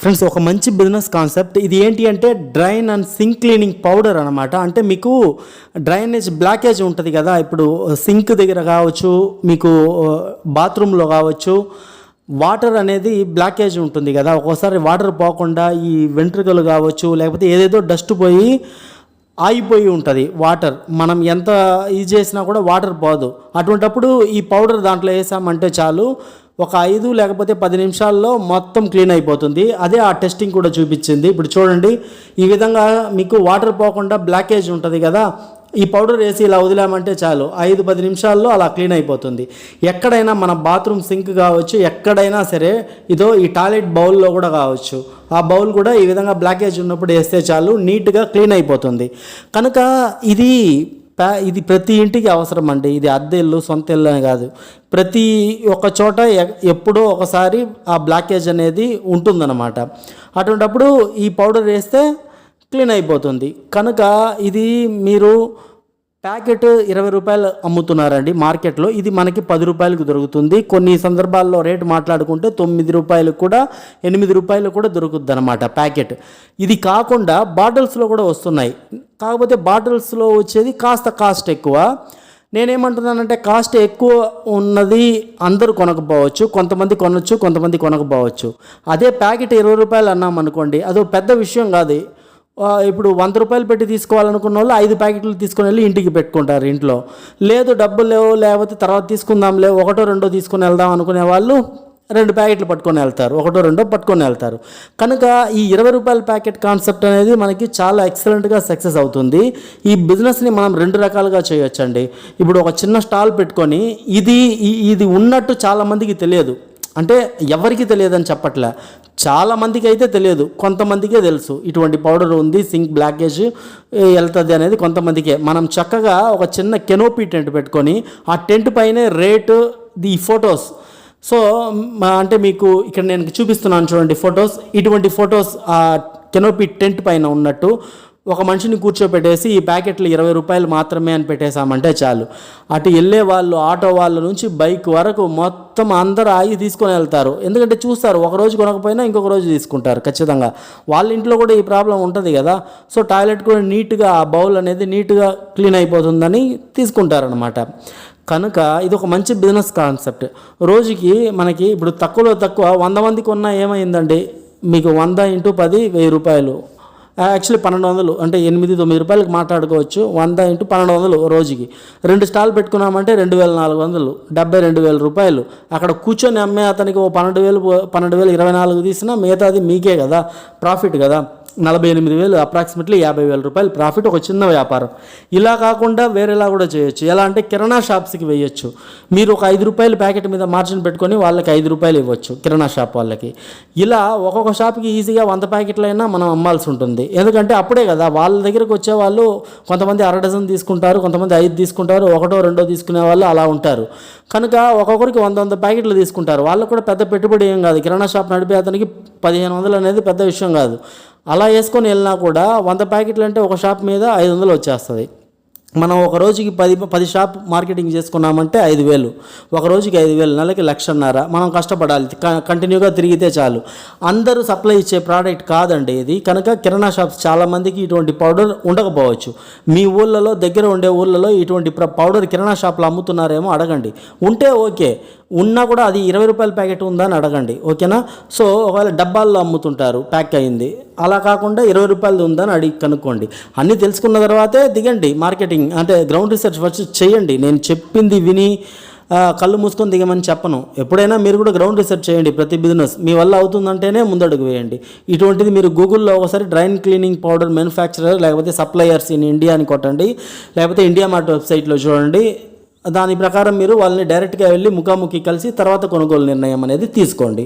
Friends ఒక మంచి business concept. ఇది ఏంటి అంటే drain and sink cleaning powder అనమాట అంటే మీకు డ్రైనేజ్ బ్లాకేజ్ ఉంటుంది కదా. ఇప్పుడు సింక్ దగ్గర కావచ్చు మీకు బాత్రూంలో కావచ్చు వాటర్ అనేది బ్లాకేజ్ ఉంటుంది కదా. ఒక్కోసారి వాటర్ పోకుండా ఈ వెంట్రుకలు కావచ్చు లేకపోతే ఏదేదో డస్ట్ పోయి ఆగిపోయి ఉంటుంది వాటర్. మనం ఎంత ఇది చేసినా కూడా వాటర్ పోదు. అటువంటప్పుడు ఈ పౌడర్ దాంట్లో వేసామంటే చాలు ఒక ఐదు లేకపోతే పది నిమిషాల్లో మొత్తం క్లీన్ అయిపోతుంది. అదే ఆ టెస్టింగ్ కూడా చూపించింది. ఇప్పుడు చూడండి ఈ విధంగా మీకు వాటర్ పోకుండా బ్లాకేజ్ ఉంటుంది కదా ఈ పౌడర్ వేసి ఇలా వదిలామంటే చాలు. ఐదు పది నిమిషాల్లో అలా క్లీన్ అయిపోతుంది. ఎక్కడైనా మన బాత్రూమ్ సింక్ కావచ్చు ఎక్కడైనా సరే ఇదో ఈ టాయిలెట్ బౌల్లో కూడా కావచ్చు. ఆ బౌల్ కూడా ఈ విధంగా బ్లాకేజ్ ఉన్నప్పుడు వేస్తే చాలు నీట్గా క్లీన్ అయిపోతుంది. కనుక ఇది ఇది ప్రతి ఇంటికి అవసరం అండి ఇది అద్దె ఇల్లు సొంత ఇల్లు అని కాదు. ప్రతి ఒక్క చోట ఎప్పుడో ఒకసారి ఆ బ్లాకేజ్ అనేది ఉంటుందన్నమాట. అటువంటప్పుడు ఈ పౌడర్ వేస్తే క్లీన్ అయిపోతుంది. కనుక ఇది మీరు ప్యాకెట్ ఇరవై రూపాయలు అమ్ముతున్నారండి మార్కెట్లో. ఇది మనకి పది రూపాయలకు దొరుకుతుంది. కొన్ని సందర్భాల్లో రేటు మాట్లాడుకుంటే తొమ్మిది రూపాయలు కూడా ఎనిమిది రూపాయలు కూడా దొరుకుద్ది అనమాట ప్యాకెట్. ఇది కాకుండా బాటిల్స్లో కూడా వస్తున్నాయి. కాకపోతే బాటిల్స్లో వచ్చేది కాస్త కాస్ట్ ఎక్కువ. నేనేమంటున్నానంటే కాస్ట్ ఎక్కువ ఉన్నది అందరూ కొనకపోవచ్చు కొంతమంది కొనొచ్చు కొంతమంది కొనకపోవచ్చు. అదే ప్యాకెట్ ఇరవై రూపాయలు అన్నాం అనుకోండి అదో పెద్ద విషయం కాదు. ఇప్పుడు వంద రూపాయలు పెట్టి తీసుకోవాలనుకున్న వాళ్ళు ఐదు ప్యాకెట్లు తీసుకుని వెళ్ళి ఇంటికి పెట్టుకుంటారు ఇంట్లో. లేదు డబ్బులు లేవు లేకపోతే తర్వాత తీసుకుందాంలే ఒకటో రెండో తీసుకొని వెళ్దాం అనుకునే వాళ్ళు రెండు ప్యాకెట్లు పట్టుకొని వెళ్తారు ఒకటో రెండో పట్టుకొని వెళ్తారు. కనుక ఈ ఇరవై రూపాయల ప్యాకెట్ కాన్సెప్ట్ అనేది మనకి చాలా ఎక్సలెంట్గా సక్సెస్ అవుతుంది. ఈ బిజినెస్ని మనం రెండు రకాలుగా చేయొచ్చండి. ఇప్పుడు ఒక చిన్న స్టాల్ పెట్టుకొని ఇది ఇది ఉన్నట్టు చాలామందికి తెలియదు. అంటే ఎవరికి తెలియదని చెప్పట్లే. చాలా మందికి అయితే తెలియదు కొంతమందికే తెలుసు. ఇటువంటి పౌడర్ ఉంది సింక్ బ్లాకేజ్ వెళ్తుంది అనేది కొంతమందికే. మనం చక్కగా ఒక చిన్న కెనోపీ టెంట్ పెట్టుకొని ఆ టెంట్ పైనే రేటు ది ఫొటోస్. సో అంటే మీకు ఇక్కడ నేను చూపిస్తున్నాను చూడండి ఫొటోస్. ఇటువంటి ఫొటోస్ ఆ కెనోపీ టెంట్ పైన ఉన్నట్టు ఒక మనిషిని కూర్చోపెట్టేసి ఈ ప్యాకెట్లు ఇరవై రూపాయలు మాత్రమే అని పెట్టేశామంటే చాలు. అటు వెళ్ళే వాళ్ళు ఆటో వాళ్ళ నుంచి బైక్ వరకు మొత్తం అందరూ ఆగి తీసుకొని వెళ్తారు. ఎందుకంటే చూస్తారు ఒక రోజు కొనకపోయినా ఇంకొక రోజు తీసుకుంటారు ఖచ్చితంగా. వాళ్ళ ఇంట్లో కూడా ఈ ప్రాబ్లం ఉంటుంది కదా. సో టాయిలెట్ కూడా నీట్గా ఆ బౌల్ అనేది నీట్గా క్లీన్ అయిపోతుందని తీసుకుంటారనమాట కనుక ఇది ఒక మంచి బిజినెస్ కాన్సెప్ట్. రోజుకి మనకి ఇప్పుడు తక్కువలో తక్కువ వంద మందికి ఉన్న ఏమైందండి? మీకు వంద ఇంటూ పది వెయ్యి రూపాయలు. యాక్చువల్లీ పన్నెండు వందలు. అంటే ఎనిమిది తొమ్మిది రూపాయలకి మాట్లాడుకోవచ్చు. వంద ఇంటూ పన్నెండు వందలు రోజుకి. రెండు స్టాల్ పెట్టుకున్నామంటే రెండు వేల నాలుగు వందలు. డెబ్బై రెండు వేల రూపాయలు. అక్కడ కూర్చొని అమ్మే అతనికి ఓ పన్నెండు వేలు పన్నెండు వేలు ఇరవై నాలుగు తీసినా మిగతాది మీకే కదా. ప్రాఫిట్ కదా. నలభై ఎనిమిది వేలు అప్రాక్సిమేట్లీ యాభై వేల రూపాయలు ప్రాఫిట్ ఒక చిన్న వ్యాపారం. ఇలా కాకుండా వేరేలా కూడా చేయొచ్చు. ఎలా అంటే కిరాణా షాప్స్కి వేయొచ్చు. మీరు ఒక ఐదు రూపాయలు ప్యాకెట్ మీద మార్జిన్ పెట్టుకొని వాళ్ళకి ఐదు రూపాయలు ఇవ్వచ్చు కిరాణా షాప్ వాళ్ళకి. ఇలా ఒక్కొక్క షాప్కి ఈజీగా వంద ప్యాకెట్లైనా మనం అమ్మాల్సి ఉంటుంది. ఎందుకంటే అప్పుడే కదా వాళ్ళ దగ్గరకు వచ్చే వాళ్ళు కొంతమంది అర డజన్ తీసుకుంటారు కొంతమంది ఐదు తీసుకుంటారు ఒకటో రెండో తీసుకునే వాళ్ళు అలా ఉంటారు. కనుక ఒక్కొక్కరికి వంద వంద ప్యాకెట్లు తీసుకుంటారు. వాళ్ళకు కూడా పెద్ద పెట్టుబడి ఏం కాదు. కిరాణా షాప్ నడిపే అతనికి పదిహేను వందలు అనేది పెద్ద విషయం కాదు. అలా వేసుకొని వెళ్ళినా కూడా వంద ప్యాకెట్లు అంటే ఒక షాప్ మీద ఐదు వందలు వచ్చేస్తుంది. మనం ఒక రోజుకి పది పది షాప్ మార్కెటింగ్ చేసుకున్నామంటే ఐదు వేలు. ఒక రోజుకి ఐదు వేలు నెలకి లక్షన్నర. మనం కష్టపడాలి. కంటిన్యూగా తిరిగితే చాలు. అందరూ సప్లై ఇచ్చే ప్రోడక్ట్ కాదండి ఇది. కనుక కిరాణా షాప్స్ చాలామందికి ఇటువంటి పౌడర్ ఉండకపోవచ్చు. మీ ఊళ్ళలో దగ్గర ఉండే ఊళ్ళలో ఇటువంటి పౌడర్ కిరాణా షాప్లో అమ్ముతున్నారేమో అడగండి. ఉంటే ఓకే. ఉన్నా కూడా అది ఇరవై రూపాయల ప్యాకెట్ ఉందా అని అడగండి ఓకేనా? సో ఒకవేళ డబ్బాల్లో అమ్ముతుంటారు ప్యాక్ అయింది. అలా కాకుండా ఇరవై రూపాయలది ఉందని అడిగి కనుక్కోండి. అన్నీ తెలుసుకున్న తర్వాతే దిగండి మార్కెటింగ్ అంటే గ్రౌండ్ రీసెర్చ్ ఫస్ట్ చేయండి. నేను చెప్పింది విని కళ్ళు మూసుకొని దిగమని చెప్పను. ఎప్పుడైనా మీరు కూడా గ్రౌండ్ రీసెర్చ్ చేయండి ప్రతి బిజినెస్. మీ వల్ల అవుతుందంటేనే ముందడుగు వేయండి. ఇటువంటిది మీరు గూగుల్లో ఒకసారి డ్రైన్ క్లీనింగ్ పౌడర్ మ్యానుఫ్యాక్చరర్ లేకపోతే సప్లయర్స్ ఇన్ ఇండియా అని కొట్టండి లేకపోతే ఇండియా మార్ట్ వెబ్సైట్లో చూడండి. దాని ప్రకారం మీరు వాళ్ళని డైరెక్ట్గా వెళ్ళి ముఖాముఖి కలిసి తర్వాత కొనుగోలు నిర్ణయం అనేది తీసుకోండి.